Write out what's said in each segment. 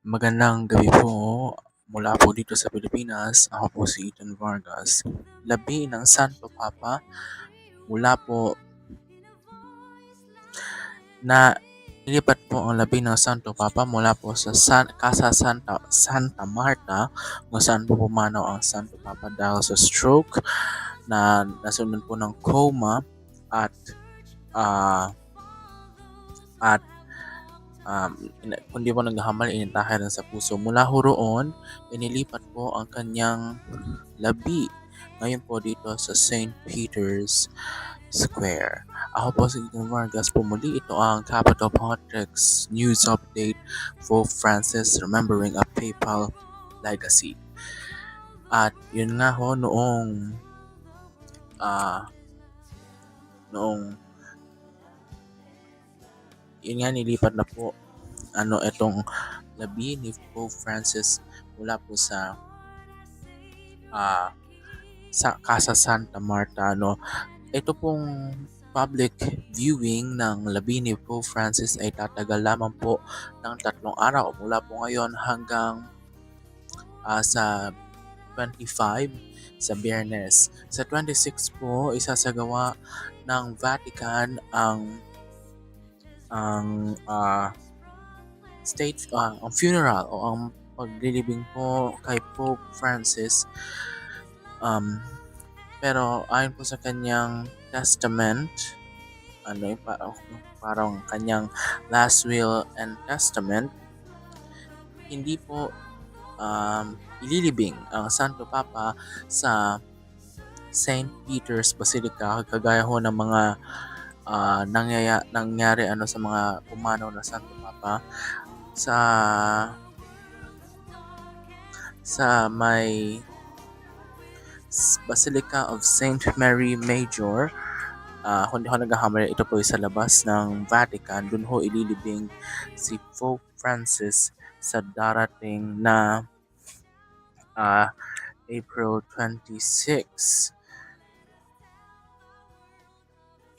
Magandang gabi po mula po dito sa Pilipinas. Ako po si Ethan Vargas. Labi ng Santo Papa mula po na nilipat po ang labi ng Santo Papa mula po sa San, Casa Santa, Santa Marta kung saan po pumanaw ang Santo Papa dahil sa stroke na nasundan po ng coma at ah at um, ina- kung di po naghahamal, initahe rin sa puso. Mula ho roon, inilipat po ang kanyang labi. Ngayon po dito sa St. Peter's Square. Ako po si Ethan Vargas po muli. Ito ang Capital Politics News Update for Francis Remembering a PayPal Legacy. At yun nga ho, noong ah noong yun nga nilipat na po ano itong labi ni Pope Francis mula po sa ah sa Casa Santa Marta no ito pong public viewing ng labi ni Pope Francis ay tatagal lamang po ng tatlong araw mula po ngayon hanggang ah, sa 25 sa Biyernes. Sa 26 po, isasagawa ng Vatican ang ang ah, state ah, ang funeral o ang paglilibing po kay Pope Francis um pero ayon po sa kanyang testament ano yung parang, parang kanyang last will and testament hindi po um, ililibing ang Santo Papa sa St. Peter's Basilica kagaya ho ng mga ah, nangyaya, nangyari ano sa mga pumanaw na Santo Papa sa sa may Basilica of St. Mary Major Ah, kung di ako nagkakamali, ito po sa labas ng Vatican. Doon ho ililibing si Pope Francis sa darating na ah, April 26.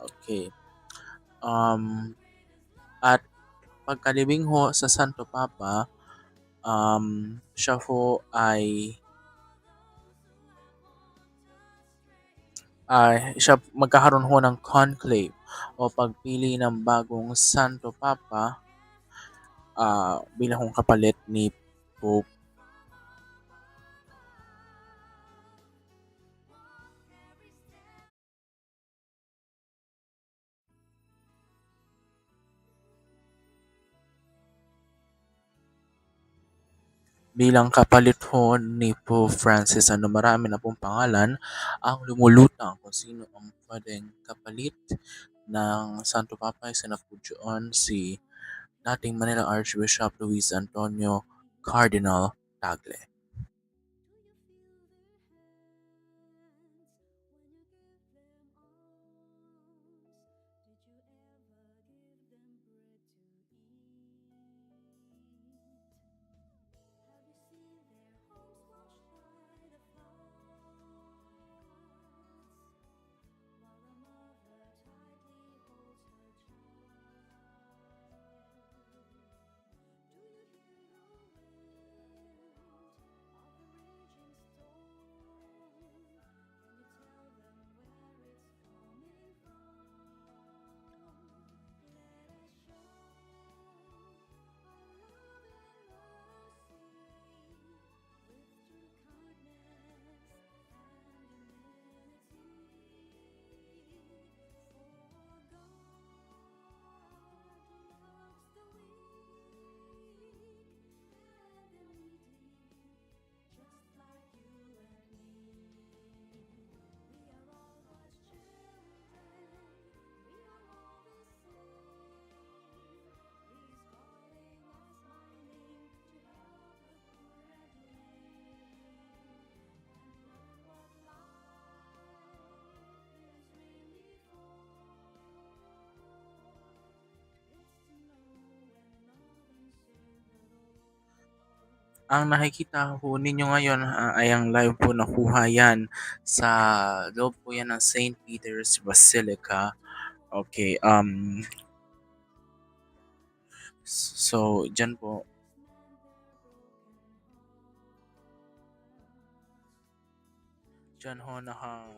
Okay. Um, at pagkalibing ho sa Santo Papa, um, siya ho ay ay siya magkakaroon ho ng conclave o pagpili ng bagong Santo Papa ah bilang kapalit ni Pope bilang kapalit ho ni Pope Francis ano marami na pong pangalan ang lumulutang kung sino ang pwedeng kapalit ng Santo Papa isa na si dating Manila Archbishop Luis Antonio Cardinal Tagle. Ang nakikita po ninyo ngayon ay ang live po nakuha yan sa loob po yan ng St. Peter's Basilica. Okay, um, so, dyan po. Dyan ho naka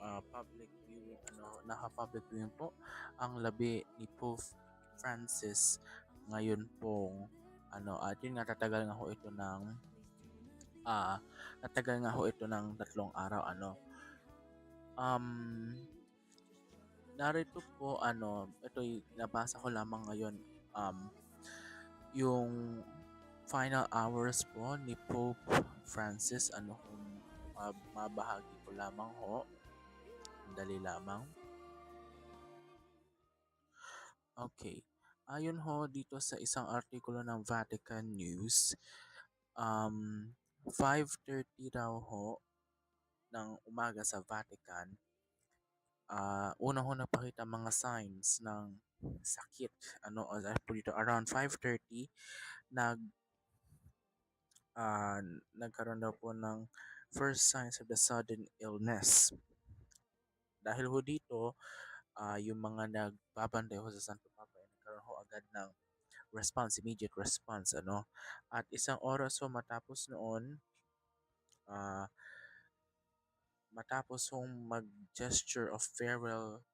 uh, public viewing, ano, naka public viewing po ang labi ni Pope Francis ngayon pong ano at yun nga tatagal nga ho ito ng ah tatagal nga ho ito ng tatlong araw ano. Um narito po ano ito nabasa ko lamang ngayon um yung final hours po ni Pope Francis ano kung uh, mabahagi ko lamang ho. Dali lamang. Okay ayon ho dito sa isang artikulo ng Vatican News um 5.30 daw ho ng umaga sa Vatican ah una ho napakita mga signs ng sakit. Ano uh, dito around 5.30 nag ah nagkaroon daw po ng first signs of the sudden illness. Dahil ho dito ah yung mga nagbabantay ho sa Santo Papa ay nagkaroon ho agad ng response immediate response ano at isang oras ho matapos noon ah matapos hong mag-gesture of farewell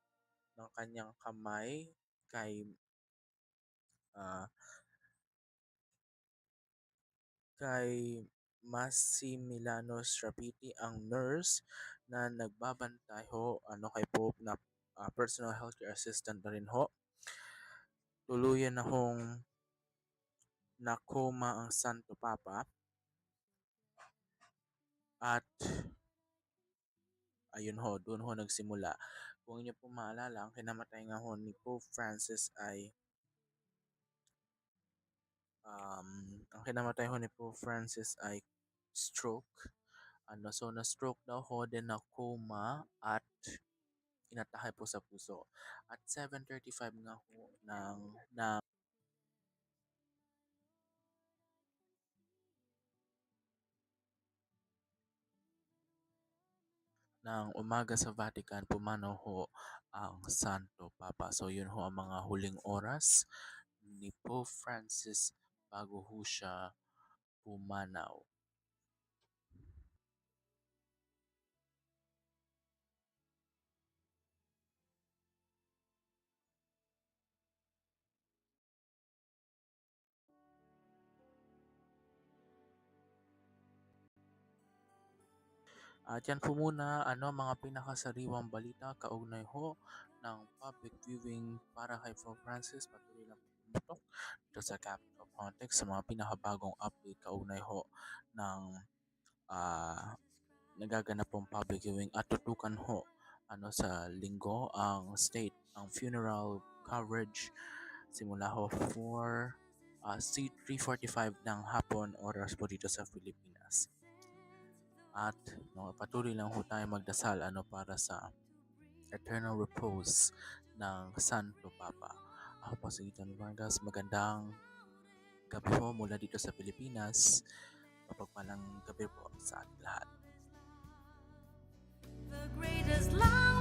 ng kanyang kamay kay ah kay Massimiliano Strapiti ang nurse na nagbabantay ho ano kay Pope na ah, personal healthcare assistant na rin ho. Tuluyan na hong nakoma ang Santo Papa at ayun ho, doon ho nagsimula. Kung inyo po maalala, ang kinamatay nga ho ni Pope Francis ay um, ang kinamatay ho ni Pope Francis ay stroke. Ano, so na-stroke daw ho, then na coma at inatahay po sa puso. At 7.35 nga ho ng, ng ng umaga sa Vatican, pumanaw ho ang Santo Papa. So yun ho ang mga huling oras ni Pope Francis bago ho siya pumanaw. At yan po muna ano mga pinakasariwang balita kaugnay ho ng public viewing para kay Pope Francis patuloy na pumutok dito sa Capital Context sa mga pinakabagong update kaugnay ho ng ah nagaganap pong public viewing at tutukan ho ano sa linggo ang state ang funeral coverage simula ho 4 uh, 3.45 ng hapon oras po dito sa Pilipinas. At patuloy lang ho tayo magdasal ano para sa eternal repose ng Santo Papa. Ako po si Ethan Vargas. Magandang gabi po mula dito sa Pilipinas. Mapagpalang gabi po sa ating lahat. The greatest love.